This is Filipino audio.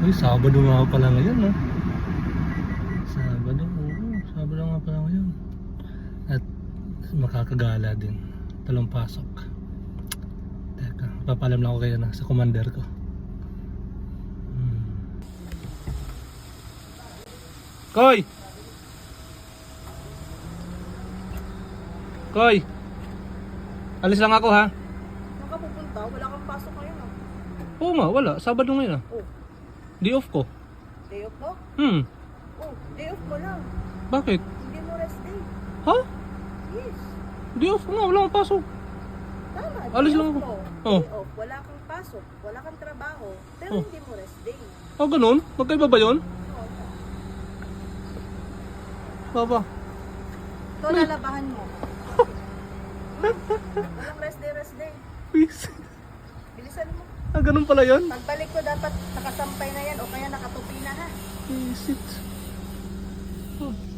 Uy, Sabado nga pala ngayon, no? Sabado, oo. Sabado nga pala ngayon. At makakagala din. Talong pasok. Teka, papalam lang ako kayo na sa commander ko. Hmm. Koy! Koy! Alis lang ako ha. Saan ka pupunta? Wala kang pasok ngayon ah. Oo nga, wala. Sabado ngayon ah. Oh, Day off ko. day off mo? Hmm, Oh, day off mo lang. bakit? Hindi mo rest day. Ha? Yes. Day off ko nga, wala akong pasok. Tama, day Alis lang off ako. mo. Oh. Day off, wala kang pasok, wala kang trabaho, pero Oh. hindi mo rest day. Ah, ganun? Magkaiba ba yun? Oo. Baba. Ito lalabahan mo. Walang rest day, rest day. Please. Bilisan mo. Ah, ganun pala yun? Pagbalik ko dapat nakasampay na Visit. Oh.